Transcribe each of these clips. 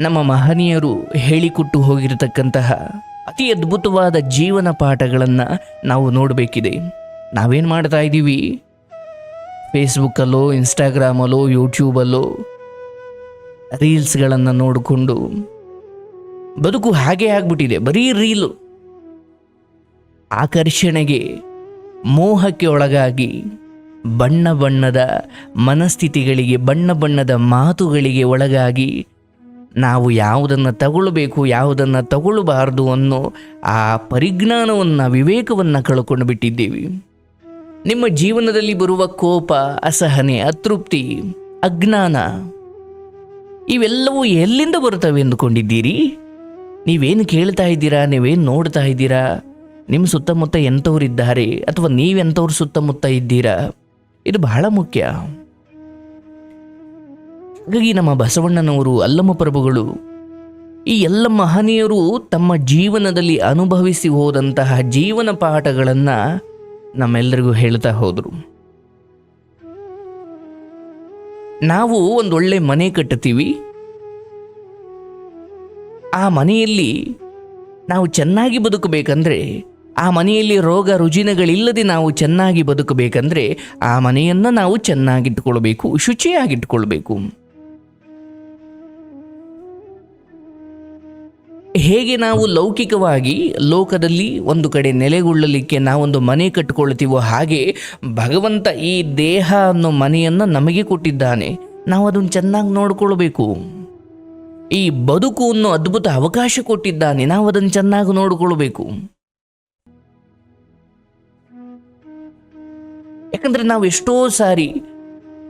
ನಮ್ಮ ಮಹನೀಯರು ಹೇಳಿಕೊಟ್ಟು ಹೋಗಿರತಕ್ಕಂತಹ ಅತಿ ಅದ್ಭುತವಾದ ಜೀವನ ಪಾಠಗಳನ್ನು ನಾವು ನೋಡಬೇಕಿದೆ. ನಾವೇನು ಮಾಡ್ತಾ ಇದ್ದೀವಿ? ಫೇಸ್ಬುಕ್ಕಲ್ಲೋ ಇನ್ಸ್ಟಾಗ್ರಾಮಲ್ಲೋ ಯೂಟ್ಯೂಬಲ್ಲೋ ರೀಲ್ಸ್ಗಳನ್ನು ನೋಡಿಕೊಂಡು ಬದುಕು ಹಾಗೆ ಆಗ್ಬಿಟ್ಟಿದೆ. ಬರೀ ರೀಲು. ಆಕರ್ಷಣೆಗೆ ಮೋಹಕ್ಕೆ ಒಳಗಾಗಿ ಬಣ್ಣ ಬಣ್ಣದ ಮನಸ್ಥಿತಿಗಳಿಗೆ, ಬಣ್ಣ ಬಣ್ಣದ ಮಾತುಗಳಿಗೆ ಒಳಗಾಗಿ ನಾವು ಯಾವುದನ್ನು ತಗೊಳ್ಬೇಕು, ಯಾವುದನ್ನು ತಗೊಳ್ಳಬಾರದು ಅನ್ನೋ ಆ ಪರಿಜ್ಞಾನವನ್ನು, ವಿವೇಕವನ್ನು ಕಳ್ಕೊಂಡು ಬಿಟ್ಟಿದ್ದೇವೆ. ನಿಮ್ಮ ಜೀವನದಲ್ಲಿ ಬರುವ ಕೋಪ, ಅಸಹನೆ, ಅತೃಪ್ತಿ, ಅಜ್ಞಾನ, ಇವೆಲ್ಲವೂ ಎಲ್ಲಿಂದ ಬರುತ್ತವೆ ಎಂದುಕೊಂಡಿದ್ದೀರಿ? ನೀವೇನು ಕೇಳ್ತಾ ಇದ್ದೀರಾ? ನೀವೇನು ನೋಡ್ತಾ ಇದ್ದೀರಾ? ನಿಮ್ಮ ಸುತ್ತಮುತ್ತ ಎಂಥವ್ರಿದ್ದಾರೆ? ಅಥವಾ ನೀವೆಂಥವ್ರ ಸುತ್ತಮುತ್ತ ಇದ್ದೀರಾ? ಇದು ಬಹಳ ಮುಖ್ಯ. ಹಾಗಾಗಿ ನಮ್ಮ ಬಸವಣ್ಣನವರು, ಅಲ್ಲಮ್ಮ ಪ್ರಭುಗಳು, ಈ ಎಲ್ಲ ಮಹನೀಯರು ತಮ್ಮ ಜೀವನದಲ್ಲಿ ಅನುಭವಿಸಿ ಹೋದಂತಹ ಜೀವನ ಪಾಠಗಳನ್ನು ನಮ್ಮೆಲ್ಲರಿಗೂ ಹೇಳ್ತಾ ಹೋದರು. ನಾವು ಒಂದೊಳ್ಳೆ ಮನೆ ಕಟ್ಟುತ್ತೀವಿ. ಆ ಮನೆಯಲ್ಲಿ ನಾವು ಚೆನ್ನಾಗಿ ಬದುಕಬೇಕಂದ್ರೆ, ಆ ಮನೆಯಲ್ಲಿ ರೋಗ ರುಜಿನಗಳಿಲ್ಲದೆ ನಾವು ಚೆನ್ನಾಗಿ ಬದುಕಬೇಕಂದ್ರೆ, ಆ ಮನೆಯನ್ನು ನಾವು ಚೆನ್ನಾಗಿಟ್ಟುಕೊಳ್ಬೇಕು ಶುಚಿಯಾಗಿಟ್ಟುಕೊಳ್ಬೇಕು ಹೇಗೆ ನಾವು ಲೌಕಿಕವಾಗಿ ಲೋಕದಲ್ಲಿ ಒಂದು ಕಡೆ ನೆಲೆಗೊಳ್ಳಲಿಕ್ಕೆ ನಾವೊಂದು ಮನೆ ಕಟ್ಟಿಕೊಳ್ತೀವೋ ಹಾಗೆ ಭಗವಂತ ಈ ದೇಹ ಅನ್ನೋ ಮನೆಯನ್ನು ನಮಗೆ ಕೊಟ್ಟಿದ್ದಾನೆ. ನಾವು ಅದನ್ನು ಚೆನ್ನಾಗಿ ನೋಡಿಕೊಳ್ಬೇಕು. ಈ ಬದುಕು ಅನ್ನೋ ಅದ್ಭುತ ಅವಕಾಶ ಕೊಟ್ಟಿದ್ದಾನೆ. ನಾವು ಅದನ್ನು ಚೆನ್ನಾಗಿ ನೋಡಿಕೊಳ್ಬೇಕು. ಯಾಕಂದರೆ ನಾವು ಎಷ್ಟೋ ಸಾರಿ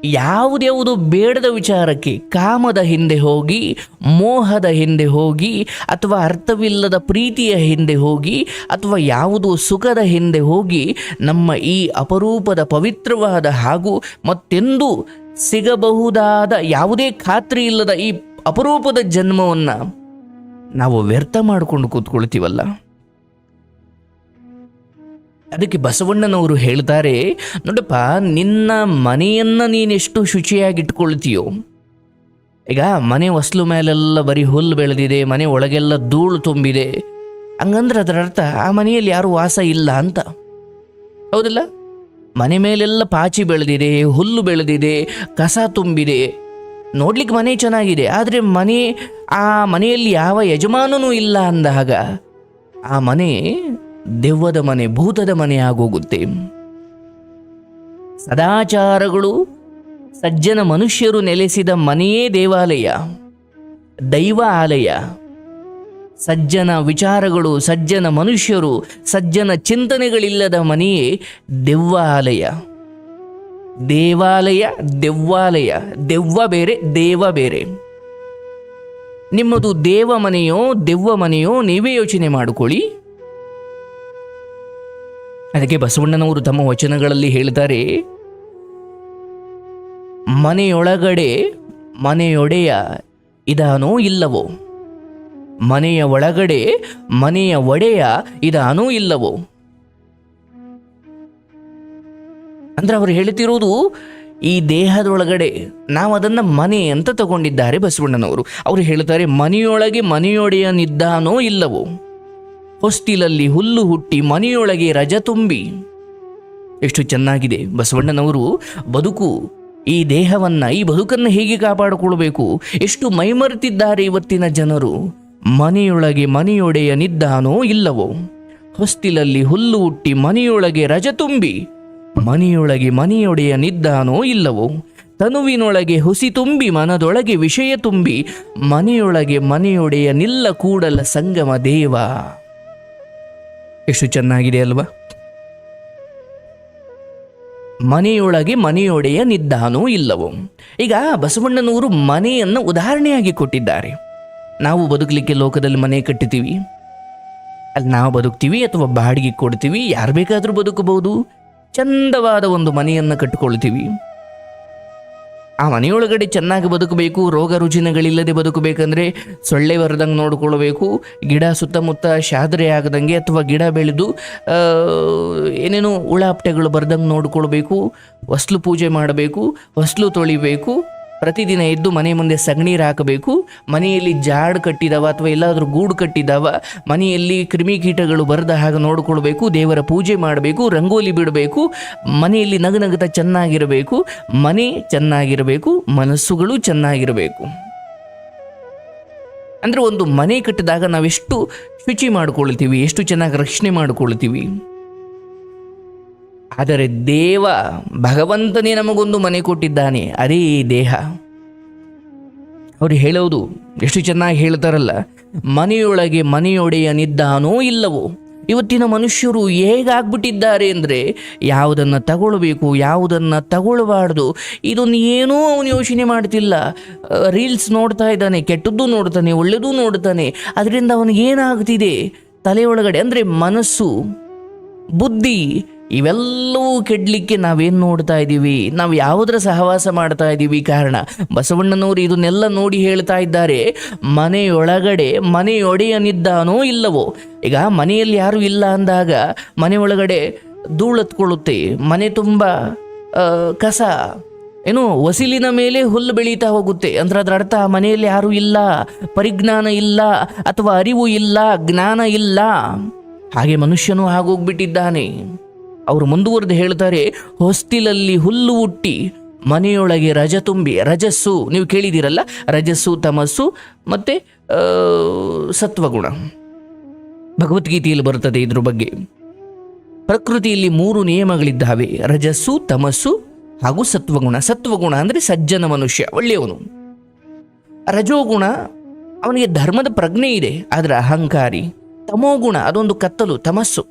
ಯಾವುದ್ಯಾವುದು ಬೇಡದ ವಿಚಾರಕ್ಕೆ ಕಾಮದ ಹಿಂದೆ ಹೋಗಿ, ಮೋಹದ ಹಿಂದೆ ಹೋಗಿ, ಅಥವಾ ಅರ್ಥವಿಲ್ಲದ ಪ್ರೀತಿಯ ಹಿಂದೆ ಹೋಗಿ, ಅಥವಾ ಯಾವುದು ಸುಖದ ಹಿಂದೆ ಹೋಗಿ, ನಮ್ಮ ಈ ಅಪರೂಪದ ಪವಿತ್ರವಾದ ಹಾಗೂ ಮತ್ತೆಂದೂ ಸಿಗಬಹುದಾದ ಯಾವುದೇ ಖಾತ್ರಿ ಇಲ್ಲದ ಈ ಅಪರೂಪದ ಜನ್ಮವನ್ನು ನಾವು ವ್ಯರ್ಥ ಮಾಡಿಕೊಂಡು ಕೂತ್ಕೊಳ್ತೀವಲ್ಲ? ಅದಕ್ಕೆ ಬಸವಣ್ಣನವರು ಹೇಳ್ತಾರೆ, ನೋಡಪ್ಪ, ನಿನ್ನ ಮನೆಯನ್ನು ನೀನೆಷ್ಟು ಶುಚಿಯಾಗಿಟ್ಕೊಳ್ತೀಯೋ? ಈಗ ಮನೆ ಹೊಸ್ಲು ಮೇಲೆಲ್ಲ ಬರೀ ಹುಲ್ಲು ಬೆಳೆದಿದೆ, ಮನೆ ಒಳಗೆಲ್ಲ ಧೂಳು ತುಂಬಿದೆ. ಹಂಗಂದ್ರೆ ಅದರ ಅರ್ಥ ಆ ಮನೆಯಲ್ಲಿ ಯಾರು ವಾಸ ಇಲ್ಲ ಅಂತ. ಹೌದಲ್ಲ? ಮನೆ ಮೇಲೆಲ್ಲ ಪಾಚಿ ಬೆಳೆದಿದೆ, ಹುಲ್ಲು ಬೆಳೆದಿದೆ, ಕಸ ತುಂಬಿದೆ. ನೋಡ್ಲಿಕ್ಕೆ ಮನೆ ಚೆನ್ನಾಗಿದೆ, ಆದರೆ ಮನೆ, ಆ ಮನೆಯಲ್ಲಿ ಯಾವ ಯಜಮಾನನೂ ಇಲ್ಲ ಅಂದಾಗ ಆ ಮನೆ ದೆವ್ವದ ಮನೆ, ಭೂತದ ಮನೆ ಆಗೋಗುತ್ತೆ. ಸದಾಚಾರಗಳು, ಸಜ್ಜನ ಮನುಷ್ಯರು ನೆಲೆಸಿದ ಮನೆಯೇ ದೇವಾಲಯ, ದೈವ ಆಲಯ. ಸಜ್ಜನ ವಿಚಾರಗಳು, ಸಜ್ಜನ ಮನುಷ್ಯರು, ಸಜ್ಜನ ಚಿಂತನೆಗಳಿಲ್ಲದ ಮನೆಯೇ ದೆವ್ವ ಆಲಯ ದೇವಾಲಯ, ದೆವ್ವಾಲಯ, ದೆವ್ವ ಬೇರೆ, ದೇವ ಬೇರೆ. ನಿಮ್ಮದು ದೇವ ಮನೆಯೋ, ದೆವ್ವ ಮನೆಯೋ ನೀವೇ ಯೋಚನೆ ಮಾಡಿಕೊಳ್ಳಿ. ಅದಕ್ಕೆ ಬಸವಣ್ಣನವರು ತಮ್ಮ ವಚನಗಳಲ್ಲಿ ಹೇಳ್ತಾರೆ ಮನೆಯೊಳಗಡೆ ಮನೆಯೊಡೆಯ ಇದಾನೋ ಇಲ್ಲವೋ? ಮನೆಯ ಒಳಗಡೆ ಮನೆಯ ಒಡೆಯ ಇದಾನೋ ಇಲ್ಲವೋ? ಅಂದ್ರೆ ಅವರು ಹೇಳ್ತಿರೋದು ಈ ದೇಹದೊಳಗಡೆ ನಾವು ಅದನ್ನು ಮನೆ ಅಂತ ತಗೊಂಡಿದ್ದಾರೆ ಬಸವಣ್ಣನವರು. ಅವರು ಹೇಳ್ತಾರೆ ಮನೆಯೊಳಗೆ ಮನೆಯೊಡೆಯನಿದ್ದಾನೋ ಇಲ್ಲವೋ? ಹೊಸ್ತಿಲಲ್ಲಿ ಹುಲ್ಲು ಹುಟ್ಟಿ ಮನೆಯೊಳಗೆ ರಜ ತುಂಬಿ. ಎಷ್ಟು ಚೆನ್ನಾಗಿದೆ. ಬಸವಣ್ಣನವರು ಬದುಕು, ಈ ದೇಹವನ್ನ, ಈ ಬದುಕನ್ನು ಹೇಗೆ ಕಾಪಾಡಿಕೊಳ್ಬೇಕು? ಎಷ್ಟು ಮೈಮರೆತಿದ್ದಾರೆ ಇವತ್ತಿನ ಜನರು. ಮನೆಯೊಳಗೆ ನಿದ್ದಾನೋ ಇಲ್ಲವೋ? ಹೊಸ್ತಿಲಲ್ಲಿ ಹುಲ್ಲು ಹುಟ್ಟಿ ಮನೆಯೊಳಗೆ ರಜ ತುಂಬಿ. ಮನೆಯೊಳಗೆ ನಿದ್ದಾನೋ ಇಲ್ಲವೋ? ತನುವಿನೊಳಗೆ ಹುಸಿ ತುಂಬಿ, ಮನದೊಳಗೆ ವಿಷಯ ತುಂಬಿ. ಮನೆಯೊಳಗೆ ಮನೆಯೊಡೆಯ ನಿಲ್ಲ ಕೂಡಲ ಸಂಗಮ ದೇವ. ಎಷ್ಟು ಚೆನ್ನಾಗಿದೆ ಅಲ್ವಾ? ಮನೆಯೊಳಗೆ ಮನೆಯೊಡೆಯ ನಿದ್ದಾನೂ ಇಲ್ಲವೋ. ಈಗ ಬಸವಣ್ಣನವರು ಮನೆಯನ್ನು ಉದಾಹರಣೆಯಾಗಿ ಕೊಟ್ಟಿದ್ದಾರೆ. ನಾವು ಬದುಕಲಿಕ್ಕೆ ಲೋಕದಲ್ಲಿ ಮನೆ ಕಟ್ಟಿತೀವಿ ಅಲ್ಲಿ ನಾವು ಬದುಕ್ತೀವಿ ಅಥವಾ ಬಾಡಿಗೆ ಕೊಡ್ತೀವಿ, ಯಾರು ಬೇಕಾದರೂ ಬದುಕಬಹುದು. ಚಂದವಾದ ಒಂದು ಮನೆಯನ್ನು ಕಟ್ಟಿಕೊಳ್ತೀವಿ ಆ ಮನೆಯೊಳಗಡೆ ಚೆನ್ನಾಗಿ ಬದುಕಬೇಕು, ರೋಗ ರುಜಿನಗಳಿಲ್ಲದೆ ಬದುಕಬೇಕಂದ್ರೆ ಸೊಳ್ಳೆ ಬರದಂಗೆ ನೋಡಿಕೊಳ್ಬೇಕು, ಗಿಡ ಸುತ್ತಮುತ್ತ ಶಾದ್ರೆ ಆಗದಂಗೆ ಅಥವಾ ಗಿಡ ಬೆಳೆದು ಏನೇನೋ ಹುಳ ಹಪ್ಟೆಗಳು ಬರ್ದಂಗೆ ನೋಡ್ಕೊಳ್ಬೇಕು, ಹೊಸ್ಲು ಪೂಜೆ ಮಾಡಬೇಕು, ಹೊಸ್ಲು ತೊಳಿಬೇಕು ಪ್ರತಿದಿನ ಎದ್ದು ಮನೆ ಮುಂದೆ ಸಗಣೀರು ಹಾಕಬೇಕು. ಮನೆಯಲ್ಲಿ ಜಾಡ್ ಕಟ್ಟಿದವ ಅಥವಾ ಎಲ್ಲಾದರೂ ಗೂಡು ಕಟ್ಟಿದವ, ಮನೆಯಲ್ಲಿ ಕ್ರಿಮಿಕೀಟಗಳು ಬರದ ಹಾಗೆ ನೋಡಿಕೊಳ್ಬೇಕು, ದೇವರ ಪೂಜೆ ಮಾಡಬೇಕು, ರಂಗೋಲಿ ಬಿಡಬೇಕು, ಮನೆಯಲ್ಲಿ ನಗನಗತ ಚೆನ್ನಾಗಿರಬೇಕು, ಮನೆ ಚೆನ್ನಾಗಿರಬೇಕು, ಮನಸ್ಸುಗಳು ಚೆನ್ನಾಗಿರಬೇಕು. ಅಂದರೆ ಒಂದು ಮನೆ ಕಟ್ಟಿದಾಗ ನಾವೆಷ್ಟು ಶುಚಿ ಮಾಡ್ಕೊಳ್ತೀವಿ, ಎಷ್ಟು ಚೆನ್ನಾಗಿ ರಕ್ಷಣೆ ಮಾಡಿಕೊಳ್ತೀವಿ. ಆದರೆ ದೇವ ಭಗವಂತನೇ ನಮಗೊಂದು ಮನೆ ಕೊಟ್ಟಿದ್ದಾನೆ, ಅದೇ ದೇಹ. ಅವರು ಹೇಳೋದು ಎಷ್ಟು ಚೆನ್ನಾಗಿ ಹೇಳ್ತಾರಲ್ಲ, ಮನೆಯೊಳಗೆ ಮನೆಯೊಡೆಯನಿದ್ದಾನೋ ಇಲ್ಲವೋ? ಇವತ್ತಿನ ಮನುಷ್ಯರು ಹೇಗಾಗ್ಬಿಟ್ಟಿದ್ದಾರೆ ಅಂದರೆ ಯಾವುದನ್ನು ತಗೊಳ್ಬೇಕು, ಯಾವುದನ್ನು ತಗೊಳ್ಬಾರ್ದು ಇದೊಂದು ಏನೂ ಅವನು ಯೋಚನೆ ಮಾಡ್ತಿಲ್ಲ. ರೀಲ್ಸ್ ನೋಡ್ತಾ ಇದ್ದಾನೆ, ಕೆಟ್ಟದ್ದು ನೋಡ್ತಾನೆ, ಒಳ್ಳೆಯದೂ ನೋಡ್ತಾನೆ, ಅದರಿಂದ ಅವನಿಗೆ ಏನಾಗ್ತಿದೆ ತಲೆ ಒಳಗಡೆ ಅಂದರೆ ಮನಸ್ಸು, ಬುದ್ಧಿ ಇವೆಲ್ಲವೂ ಕೆಡಲಿಕ್ಕೆ ನಾವೇನು ನೋಡ್ತಾ ಇದ್ದೀವಿ ನಾವು ಯಾವುದರ ಸಹವಾಸ ಮಾಡ್ತಾ ಇದ್ದೀವಿ ಕಾರಣ, ಬಸವಣ್ಣನವರು ಇದನ್ನೆಲ್ಲ ನೋಡಿ ಹೇಳ್ತಾ ಇದ್ದಾರೆ. ಮನೆಯೊಳಗಡೆ ಮನೆಯೊಡೆಯನಿದ್ದಾನೋ ಇಲ್ಲವೋ? ಈಗ ಮನೆಯಲ್ಲಿ ಯಾರೂ ಇಲ್ಲ ಅಂದಾಗ ಮನೆಯೊಳಗಡೆ ಧೂಳತ್ಕೊಳ್ಳುತ್ತೆ. ಮನೆ ತುಂಬ ಕಸ, ಏನು ವಸಿಲಿನ ಮೇಲೆ ಹುಲ್ಲು ಬೆಳೀತಾ ಹೋಗುತ್ತೆ. ಅಂದ್ರೆ ಅದರ ಅರ್ಥ, ಮನೆಯಲ್ಲಿ ಯಾರೂ ಇಲ್ಲ, ಪರಿಜ್ಞಾನ ಇಲ್ಲ, ಅಥವಾ ಅರಿವು ಇಲ್ಲ, ಜ್ಞಾನ ಇಲ್ಲ. ಹಾಗೆ ಮನುಷ್ಯನು ಹಾಗೋಗ್ಬಿಟ್ಟಿದ್ದಾನೆ ಅವರು ಮುಂದುವರೆದು ಹೇಳ್ತಾರೆ, ಹೊಸ್ತಿಲಲ್ಲಿ ಹುಲ್ಲು ಹುಟ್ಟಿ, ಮನೆಯೊಳಗೆ ರಜ ತುಂಬಿ, ರಜಸ್ಸು, ನೀವು ಕೇಳಿದಿರಲ್ಲ ರಜಸ್ಸು, ತಮಸ್ಸು, ಮತ್ತೆ ಸತ್ವಗುಣ. ಭಗವದ್ಗೀತೆಯಲ್ಲಿ ಬರುತ್ತದೆ ಇದ್ರ ಬಗ್ಗೆ. ಪ್ರಕೃತಿಯಲ್ಲಿ ಮೂರು ನಿಯಮಗಳಿದ್ದಾವೆ, ರಜಸ್ಸು, ತಮಸ್ಸು ಹಾಗೂ ಸತ್ವಗುಣ. ಸತ್ವಗುಣ ಅಂದರೆ ಸಜ್ಜನ ಮನುಷ್ಯ, ಒಳ್ಳೆಯವನು. ರಜೋಗುಣ, ಅವನಿಗೆ ಧರ್ಮದ ಪ್ರಜ್ಞೆ ಇದೆ, ಆದರೆ ಅಹಂಕಾರಿ. ತಮೋಗುಣ, ಅದೊಂದು ಕತ್ತಲು, ತಮಸ್ಸು.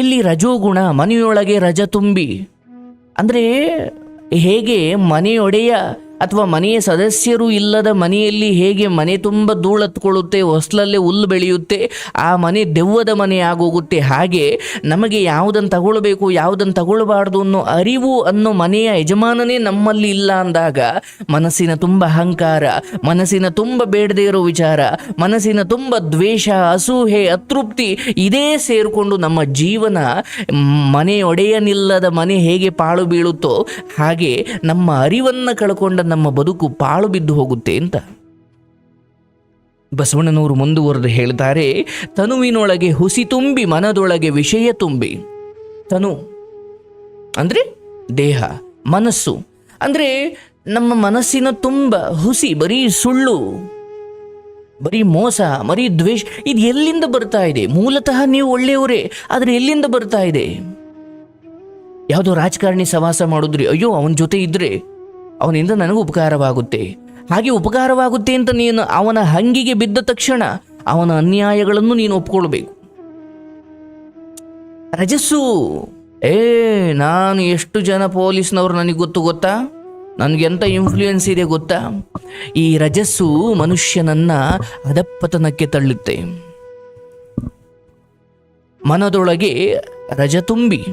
ಇಲ್ಲಿ ರಜೋಗುಣ ಮನೆಯೊಳಗೆ ರಜ ತುಂಬಿ. ಅಂದರೆ ಹೇಗೆ ಮನೆಯೊಡೆಯ ಅಥವಾ ಮನೆಯ ಸದಸ್ಯರು ಇಲ್ಲದ ಮನೆಯಲ್ಲಿ ಹೇಗೆ ಮನೆ ತುಂಬ ಧೂಳತ್ಕೊಳ್ಳುತ್ತೆ ಹೊಸ್ಲಲ್ಲೇ ಹುಲ್ಲು ಬೆಳೆಯುತ್ತೆ, ಆ ಮನೆ ದೆವ್ವದ ಮನೆ ಆಗೋಗುತ್ತೆ. ಹಾಗೆ ನಮಗೆ ಯಾವುದನ್ನು ತಗೊಳ್ಬೇಕು, ಯಾವುದನ್ನು ತಗೊಳ್ಬಾರ್ದು ಅನ್ನೋ ಅರಿವು ಅನ್ನೋ ಮನೆಯ ಯಜಮಾನನೇ ನಮ್ಮಲ್ಲಿ ಇಲ್ಲ ಅಂದಾಗ ಮನಸ್ಸಿನ ತುಂಬ ಅಹಂಕಾರ, ಮನಸ್ಸಿನ ತುಂಬ ಬೇಡದೇ ಇರೋ ವಿಚಾರ, ಮನಸ್ಸಿನ ತುಂಬ ದ್ವೇಷ, ಅಸೂಹೆ, ಅತೃಪ್ತಿ ಇದೇ ಸೇರಿಕೊಂಡು ನಮ್ಮ ಜೀವನ ಮನೆಯೊಡೆಯನಿಲ್ಲದ ಮನೆ ಹೇಗೆ ಪಾಳು ಬೀಳುತ್ತೋ ಹಾಗೆ ನಮ್ಮ ಅರಿವನ್ನು ಕಳ್ಕೊಂಡ ನಮ್ಮ ಬದುಕು ಪಾಳು ಬಿದ್ದು ಹೋಗುತ್ತೆ ಅಂತ. ಬಸವಣ್ಣನವರು ಮುಂದುವರೆದು ಹೇಳ್ತಾರೆ ತನುವಿನೊಳಗೆ ಹುಸಿ ತುಂಬಿ, ಮನದೊಳಗೆ ವಿಷಯ ತುಂಬಿ. ತನು, ಅಂದರೆ ದೇಹ, ಮನಸ್ಸು, ಅಂದರೆ ನಮ್ಮ ಮನಸ್ಸಿನ ತುಂಬ ಹುಸಿ, ಬರೀ ಸುಳ್ಳು, ಬರೀ ಮೋಸ, ಬರೀ ದ್ವೇಷ, ಇದು ಎಲ್ಲಿಂದ ಬರ್ತಾ ಇದೆ? ಮೂಲತಃ ನೀವು ಒಳ್ಳೆಯವರೇ, ಆದರೆ ಎಲ್ಲಿಂದ ಬರ್ತಾ ಇದೆ? ಯಾವುದೋ ರಾಜಕಾರಣಿ ಸವಾಸ ಮಾಡಿದ್ರಿ, ಅಯ್ಯೋ, ಅವನ ಜೊತೆ ಇದ್ರೆ ಅವನಿಂದ ನನಗೂ ಉಪಕಾರವಾಗುತ್ತೆ. ಹಾಗೆ ಉಪಕಾರವಾಗುತ್ತೆ ಅಂತ ನೀನು ಅವನ ಹಂಗಿಗೆ ಬಿದ್ದ ತಕ್ಷಣ ಅವನ ಅನ್ಯಾಯಗಳನ್ನು ನೀನು ಒಪ್ಕೊಳ್ಬೇಕು. ರಜಸ್ಸು! ಏ, ನಾನು ಎಷ್ಟು ಜನ ಪೊಲೀಸ್ನವರು ನನಗೆ ಗೊತ್ತು ಗೊತ್ತಾ? ನನಗೆಂತ ಇನ್ಫ್ಲೂಯೆನ್ಸ್ ಇದೆ ಗೊತ್ತಾ? ಈ ರಜಸ್ಸು ಮನುಷ್ಯನನ್ನ ಅದಪ್ಪತನಕ್ಕೆ ತಳ್ಳುತ್ತೆ. ಮನದೊಳಗೆ ರಜ ತುಂಬಿ.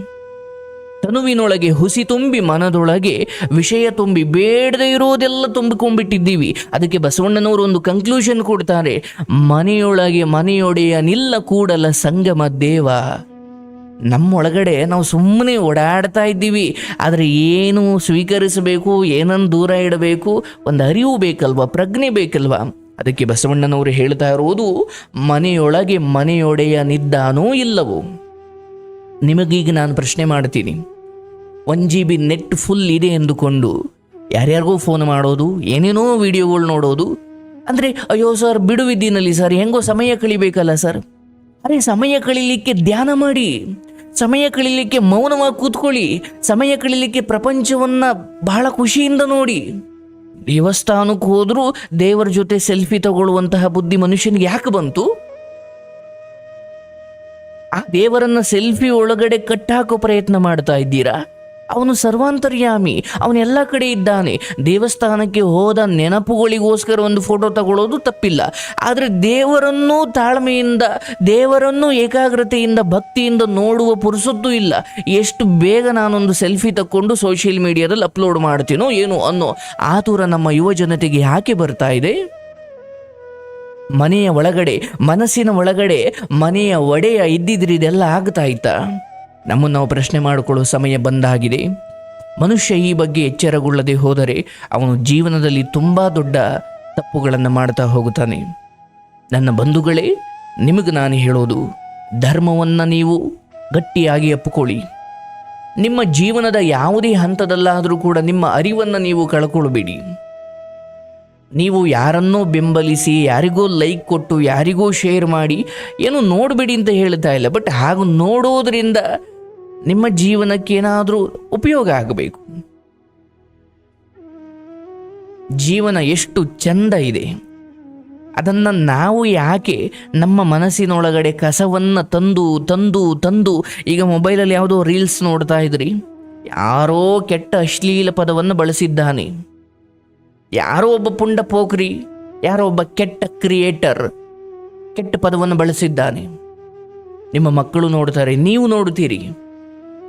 ತನುವಿನೊಳಗೆ ಹುಸಿ ತುಂಬಿ ಮನದೊಳಗೆ ವಿಷಯ ತುಂಬಿ ಬೇಡದೇ ಇರೋದೆಲ್ಲ ತುಂಬಿಕೊಂಡ್ಬಿಟ್ಟಿದ್ದೀವಿ. ಅದಕ್ಕೆ ಬಸವಣ್ಣನವರು ಒಂದು ಕನ್ಕ್ಲೂಷನ್ ಕೊಡ್ತಾರೆ. ಮನೆಯೊಳಗೆ ಮನೆಯೊಡೆಯ ನಿಲ್ಲ ಕೂಡಲ ಸಂಗಮ ದೇವ. ನಮ್ಮೊಳಗಡೆ ನಾವು ಸುಮ್ಮನೆ ಓಡಾಡ್ತಾ ಇದ್ದೀವಿ. ಆದರೆ ಏನು ಸ್ವೀಕರಿಸಬೇಕು ಏನನ್ನು ದೂರ ಇಡಬೇಕು, ಒಂದು ಅರಿವು ಬೇಕಲ್ವಾ, ಪ್ರಜ್ಞೆ ಬೇಕಲ್ವಾ? ಅದಕ್ಕೆ ಬಸವಣ್ಣನವರು ಹೇಳ್ತಾ ಇರೋದು, ಮನೆಯೊಳಗೆ ಮನೆಯೊಡೆಯ ನಿದ್ದಾನೋ ಇಲ್ಲವೋ? ನಿಮಗೀಗ ನಾನು ಪ್ರಶ್ನೆ ಮಾಡ್ತೀನಿ. One G B net full ಇದೆ ಎಂದುಕೊಂಡು ಯಾರ್ಯಾರಿಗೂ ಫೋನ್ ಮಾಡೋದು, ಏನೇನೋ ವಿಡಿಯೋಗಳು ನೋಡೋದು. ಅಂದರೆ, ಅಯ್ಯೋ ಸರ್ ಬಿಡುವಿದ್ದೀನಲ್ಲಿ ಸರ್ ಹೆಂಗೋ ಸಮಯ ಕಳಿಬೇಕಲ್ಲ ಸರ್ ಅರೆ, ಸಮಯ ಕಳೀಲಿಕ್ಕೆ ಧ್ಯಾನ ಮಾಡಿ, ಸಮಯ ಕಳೀಲಿಕ್ಕೆ ಮೌನವಾಗಿ ಕೂತ್ಕೊಳ್ಳಿ, ಸಮಯ ಕಳೀಲಿಕ್ಕೆ ಪ್ರಪಂಚವನ್ನು ಬಹಳ ಖುಷಿಯಿಂದ ನೋಡಿ. ದೇವಸ್ಥಾನಕ್ಕೆ ಹೋದರೂ ದೇವರ ಜೊತೆ ಸೆಲ್ಫಿ ತಗೊಳ್ಳುವಂತಹ ಬುದ್ಧಿ ಮನುಷ್ಯನಿಗೆ ಯಾಕೆ ಬಂತು? ಆ ದೇವರನ್ನ ಸೆಲ್ಫಿ ಒಳಗಡೆ ಕಟ್ಟಾಕೋ ಪ್ರಯತ್ನ ಮಾಡ್ತಾ ಇದ್ದೀರಾ? ಅವನು ಸರ್ವಾಂತರ್ಯಾಮಿ ಅವನೆಲ್ಲ ಕಡೆ ಇದ್ದಾನೆ. ದೇವಸ್ಥಾನಕ್ಕೆ ಹೋದ ನೆನಪುಗಳಿಗೋಸ್ಕರ ಒಂದು ಫೋಟೋ ತಗೊಳ್ಳೋದು ತಪ್ಪಿಲ್ಲ. ಆದರೆ ದೇವರನ್ನೂ ತಾಳ್ಮೆಯಿಂದ, ದೇವರನ್ನೂ ಏಕಾಗ್ರತೆಯಿಂದ, ಭಕ್ತಿಯಿಂದ ನೋಡುವ ಪುರುಸೊತ್ತು ಇಲ್ಲ. ಎಷ್ಟು ಬೇಗ ನಾನೊಂದು ಸೆಲ್ಫಿ ತಕ್ಕೊಂಡು ಸೋಷಿಯಲ್ ಮೀಡಿಯಾದಲ್ಲಿ ಅಪ್ಲೋಡ್ ಮಾಡ್ತೀನೋ ಏನು ಅನ್ನೋ ಆತುರ ನಮ್ಮ ಯುವ ಜನತೆಗೆ ಯಾಕೆ ಬರ್ತಾ ಇದೆ? ಮನೆಯ ಒಳಗಡೆ, ಮನಸ್ಸಿನ ಒಳಗಡೆ, ಮನೆಯ ಒಡೆಯ ಇದ್ದಿದ್ರೆ ಇದೆಲ್ಲ ಆಗ್ತಾ ಇತ್ತಾ? ನಮ್ಮನ್ನು ನಾವು ಪ್ರಶ್ನೆ ಮಾಡಿಕೊಳ್ಳುವ ಸಮಯ ಬಂದಾಗಿದೆ. ಮನುಷ್ಯ ಈ ಬಗ್ಗೆ ಎಚ್ಚರಗೊಳ್ಳದೆ ಹೋದರೆ ಅವನು ಜೀವನದಲ್ಲಿ ತುಂಬ ದೊಡ್ಡ ತಪ್ಪುಗಳನ್ನು ಮಾಡ್ತಾ ಹೋಗುತ್ತಾನೆ. ನನ್ನ ಬಂಧುಗಳೇ, ನಿಮಗೆ ನಾನು ಹೇಳೋದು, ಧರ್ಮವನ್ನು ನೀವು ಗಟ್ಟಿಯಾಗಿ ಅಪ್ಪಿಕೊಳ್ಳಿ ನಿಮ್ಮ ಜೀವನದ ಯಾವುದೇ ಹಂತದಲ್ಲಾದರೂ ಕೂಡ ನಿಮ್ಮ ಅರಿವನ್ನು ನೀವು ಕಳ್ಕೊಳ್ಬೇಡಿ. ನೀವು ಯಾರನ್ನೋ ಬೆಂಬಲಿಸಿ, ಯಾರಿಗೋ ಲೈಕ್ ಕೊಟ್ಟು, ಯಾರಿಗೋ ಶೇರ್ ಮಾಡಿ, ಏನು ನೋಡಬೇಡಿ ಅಂತ ಹೇಳ್ತಾ ಇಲ್ಲ, ಬಟ್ ಹಾಗೂ ನೋಡೋದ್ರಿಂದ ನಿಮ್ಮ ಜೀವನಕ್ಕೆ ಏನಾದರೂ ಉಪಯೋಗ ಆಗಬೇಕು. ಜೀವನ ಎಷ್ಟು ಚಂದ ಇದೆ. ಅದನ್ನು ನಾವು ಯಾಕೆ ನಮ್ಮ ಮನಸ್ಸಿನೊಳಗಡೆ ಕಸವನ್ನು ತಂದು ತಂದು ತಂದು, ಈಗ ಮೊಬೈಲಲ್ಲಿ ಯಾವುದೋ ರೀಲ್ಸ್ ನೋಡ್ತಾ ಇದ್ರಿ. ಯಾರೋ ಕೆಟ್ಟ ಅಶ್ಲೀಲ ಪದವನ್ನು ಬಳಸಿದ್ದಾನೆ. ಯಾರೋ ಒಬ್ಬ ಪುಂಡ ಪೋಖ್ರಿ ಯಾರೋ ಒಬ್ಬ ಕೆಟ್ಟ ಕ್ರಿಯೇಟರ್, ಕೆಟ್ಟ ಪದವನ್ನು ಬಳಸಿದ್ದಾನೆ. ನಿಮ್ಮ ಮಕ್ಕಳು ನೋಡ್ತಾರೆ, ನೀವು ನೋಡುತ್ತೀರಿ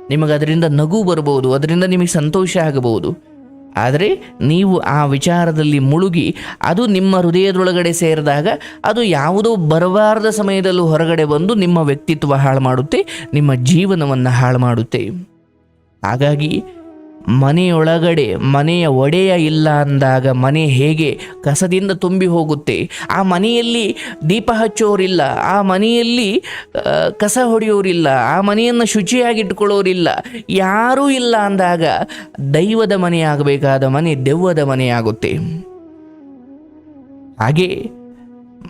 ನಿಮಗೆ ಅದರಿಂದ ನಗು ಬರಬಹುದು, ಅದರಿಂದ ನಿಮಗೆ ಸಂತೋಷ ಆಗಬಹುದು. ಆದರೆ ನೀವು ಆ ವಿಚಾರದಲ್ಲಿ ಮುಳುಗಿ, ಅದು ನಿಮ್ಮ ಹೃದಯದೊಳಗಡೆ ಸೇರಿದಾಗ ಅದು ಯಾವುದೋ ಬರಬಾರದ ಸಮಯದಲ್ಲೂ ಹೊರಗಡೆ ಬಂದು ನಿಮ್ಮ ವ್ಯಕ್ತಿತ್ವ ಹಾಳು ಮಾಡುತ್ತೆ, ನಿಮ್ಮ ಜೀವನವನ್ನು ಹಾಳು ಮಾಡುತ್ತೆ. ಹಾಗಾಗಿ ಮನೆಯೊಳಗಡೆ, ಮನೆಯ ಒಡೆಯ ಇಲ್ಲ ಅಂದಾಗ ಮನೆ ಹೇಗೆ ಕಸದಿಂದ ತುಂಬಿ ಹೋಗುತ್ತೆ? ಆ ಮನೆಯಲ್ಲಿ ದೀಪ ಹಚ್ಚೋರಿಲ್ಲ, ಆ ಮನೆಯಲ್ಲಿ ಕಸ ಹೊಡೆಯೋರಿಲ್ಲ, ಆ ಮನೆಯನ್ನು ಶುಚಿಯಾಗಿಟ್ಕೊಳ್ಳೋರಿಲ್ಲ ಯಾರೂ ಇಲ್ಲ ಅಂದಾಗ ದೈವದ ಮನೆಯಾಗಬೇಕಾದ ಮನೆ ದೆವ್ವದ ಮನೆಯಾಗುತ್ತೆ. ಹಾಗೆ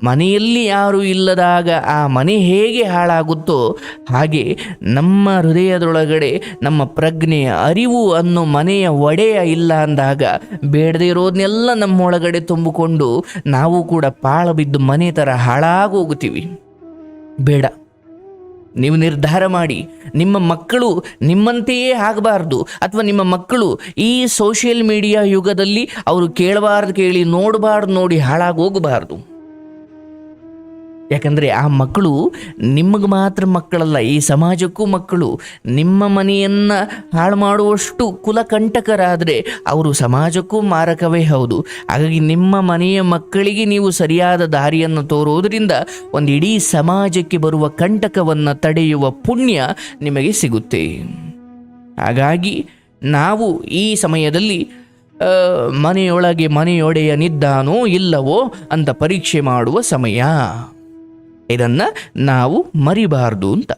ಮನೆಯಲ್ಲಿ ಯಾರು ಇಲ್ಲದಾಗ ಆ ಮನೆ ಹೇಗೆ ಹಾಳಾಗುತ್ತೋ ಹಾಗೆ ನಮ್ಮ ಹೃದಯದೊಳಗಡೆ ನಮ್ಮ ಪ್ರಜ್ಞೆಯ ಅರಿವು ಅನ್ನೋ ಮನೆಯ ಒಡೆಯ ಇಲ್ಲ ಅಂದಾಗ ಬೇಡದೇ ಇರೋದನ್ನೆಲ್ಲ ನಮ್ಮೊಳಗಡೆ ತುಂಬಿಕೊಂಡು ನಾವು ಕೂಡ ಪಾಳ ಬಿದ್ದು ಮನೆ ಥರ ಹಾಳಾಗೋಗುತ್ತೀವಿ. ಬೇಡ. ನೀವು ನಿರ್ಧಾರ ಮಾಡಿ. ನಿಮ್ಮ ಮಕ್ಕಳು ನಿಮ್ಮಂತೆಯೇ ಆಗಬಾರ್ದು. ಅಥವಾ ನಿಮ್ಮ ಮಕ್ಕಳು ಈ ಸೋಷಿಯಲ್ ಮೀಡಿಯಾ ಯುಗದಲ್ಲಿ ಅವರು ಕೇಳಬಾರ್ದು ಕೇಳಿ ನೋಡಬಾರ್ದು ನೋಡಿ ಹಾಳಾಗೋಗಬಾರ್ದು. ಯಾಕಂದರೆ ಆ ಮಕ್ಕಳು ನಿಮಗೆ ಮಾತ್ರ ಮಕ್ಕಳಲ್ಲ, ಈ ಸಮಾಜಕ್ಕೂ ಮಕ್ಕಳು. ನಿಮ್ಮ ಮನೆಯನ್ನು ಹಾಳು ಮಾಡುವಷ್ಟು ಕುಲಕಂಟಕರಾದರೆ ಅವರು ಸಮಾಜಕ್ಕೂ ಮಾರಕವೇ ಹೌದು. ಹಾಗಾಗಿ ನಿಮ್ಮ ಮನೆಯ ಮಕ್ಕಳಿಗೆ ನೀವು ಸರಿಯಾದ ದಾರಿಯನ್ನು ತೋರೋದರಿಂದ ಒಂದು ಇಡೀ ಸಮಾಜಕ್ಕೆ ಬರುವ ಕಂಟಕವನ್ನು ತಡೆಯುವ ಪುಣ್ಯ ನಿಮಗೆ ಸಿಗುತ್ತೆ. ಹಾಗಾಗಿ ನಾವು ಈ ಸಮಯದಲ್ಲಿ ಮನೆಯೊಳಗೆ ಮನೆಯೊಡೆಯನಿದ್ದಾನೋ ಇಲ್ಲವೋ ಅಂತ ಪರೀಕ್ಷೆ ಮಾಡುವ ಸಮಯ. ಇದನ್ನು ನಾವು ಮರಿಬಾರ್ದು ಅಂತ.